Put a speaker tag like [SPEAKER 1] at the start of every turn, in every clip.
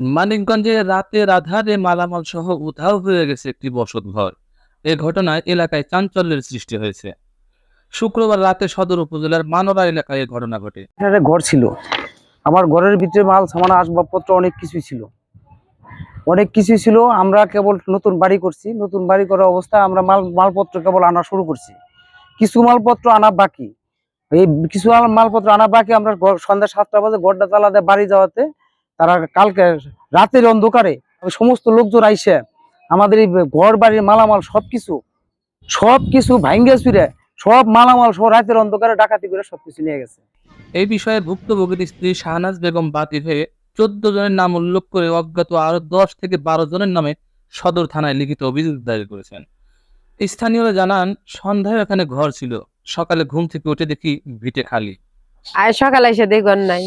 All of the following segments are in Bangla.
[SPEAKER 1] মানিকগঞ্জে রাতের আধারে মালামাল সহ উধাও হয়ে গেছে একটি বসত ঘর। এ ঘটনায় এলাকায় চাঞ্চল্যের সৃষ্টি হয়েছে। শুক্রবার রাতে সদর উপজেলার মানরা এলাকায় এ ঘটনা ঘটে।
[SPEAKER 2] ঘর ছিল। আমার ঘরের ভিতরে মাল, সামান, আসবাবপত্র অনেক কিছুই ছিল। অনেক কিছুই ছিল। আমরা কেবল নতুন বাড়ি করছি। নতুন বাড়ি করা অবস্থায় আমরা মাল, মালপত্র কেবল আনা শুরু করছি। কিছু মালপত্র আনা বাকি। এই কিছু মাল- মালপত্র আনা বাকি। আমরা সন্ধ্যা সাতটা বাজে ঘরটা তালা দিয়ে বাড়ি যাওয়াতে তারা কালকে রাতের অন্ধকারে সমস্ত লোকজন আইসে আমাদের এই ঘর বাড়ির মালামাল সবকিছু সবকিছু ভাঙ্গে চুরে সব মালামাল সব রাতের অন্ধকারে ডাকাতি করে সবকিছু নিয়ে গেছে।
[SPEAKER 1] এই বিষয়ে ভুক্তভোগীর স্ত্রী শাহনাজ বেগম বাতির হয়ে চোদ্দ জনের নাম উল্লেখ করে অজ্ঞাত আরও দশ থেকে বারো জনের নামে সদর থানায় লিখিত অভিযোগ দায়ের করেছেন। স্থানীয়রা জানান সন্ধ্যায় এখানে ঘর ছিল। সকালে ঘুম থেকে উঠে দেখি ভিটে খালি।
[SPEAKER 3] আর সকালে এসে দেখবেন নাই।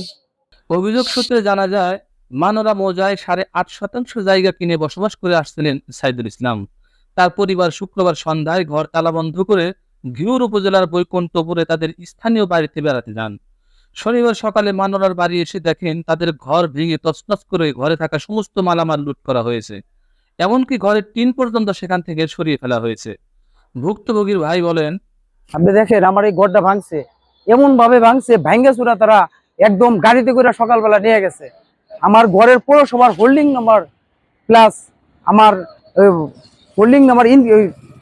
[SPEAKER 1] অভিযোগ সূত্রে জানা যায়, মানোরা মৌজায় সাড়ে আট শতাংশ জায়গা কিনে বসবাস করে আসছিলেন সাইদুল ইসলাম। তার পরিবার শুক্রবার সন্ধ্যায় ঘর তালাবন্ধ করে ঘিউর উপজেলার বৈকুণ্ঠপুরে তাদের স্থানীয় বাড়িতে বেড়াতে যান। শনিবার সকালে মানোরার বাড়ি এসে দেখেন তাদের ঘর ভেঙে তছনছ করে ঘরে থাকা সমস্ত মালামাল লুট করা হয়েছে। এমনকি ঘরের টিন পর্যন্ত সেখান থেকে সরিয়ে ফেলা হয়েছে। ভুক্তভোগীর ভাই বলেন,
[SPEAKER 2] আপনি দেখেন, আমার এই ঘরটা ভাঙছে। এমন ভাবে ভাঙছে ভাঙ্গে চুরা তারা একদম গাড়িতে করে সকালবেলা নিয়ে গেছে। আমার ঘরের পৌরসভার হোল্ডিং নাম্বার প্লাস আমার হোল্ডিং নাম্বার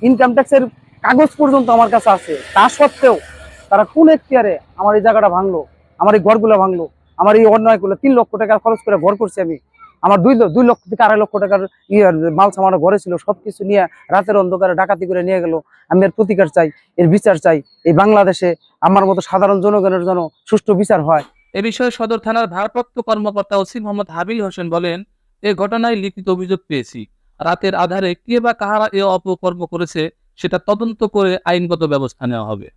[SPEAKER 2] ইনকাম ট্যাক্সের কাগজ পর্যন্ত আমার কাছে আছে। তা সত্ত্বেও তারা কোন এখতিয়ারে আমার এই জায়গাটা ভাঙলো, আমার এই ঘরগুলো ভাঙলো, আমার এই অন্যায়গুলো তিন লক্ষ টাকা খরচ করে ঘর করছি আমি। আমার দুই দুই লক্ষ থেকে আড়াই লক্ষ টাকার ইয়ে মাল সামান ঘরে ছিল, সবকিছু নিয়ে রাতের অন্ধকারে ডাকাতি করে নিয়ে গেল। আমি এর প্রতিকার চাই, এর বিচার চাই। এই বাংলাদেশে আমার মতো সাধারণ জনগণের জন্য সুষ্ঠু বিচার হয়।
[SPEAKER 1] এ বিষয়ে সদর থানার ভারপ্রাপ্ত কর্মকর্তা ওসি মোহাম্মদ হাবিল হোসেন বলেন, এ ঘটনায় লিখিত অভিযোগ পেয়েছি। রাতের আধারে কে বা কাহারা এ অপকর্ম করেছে, সেটা তদন্ত করে আইনগত ব্যবস্থা নেওয়া হবে।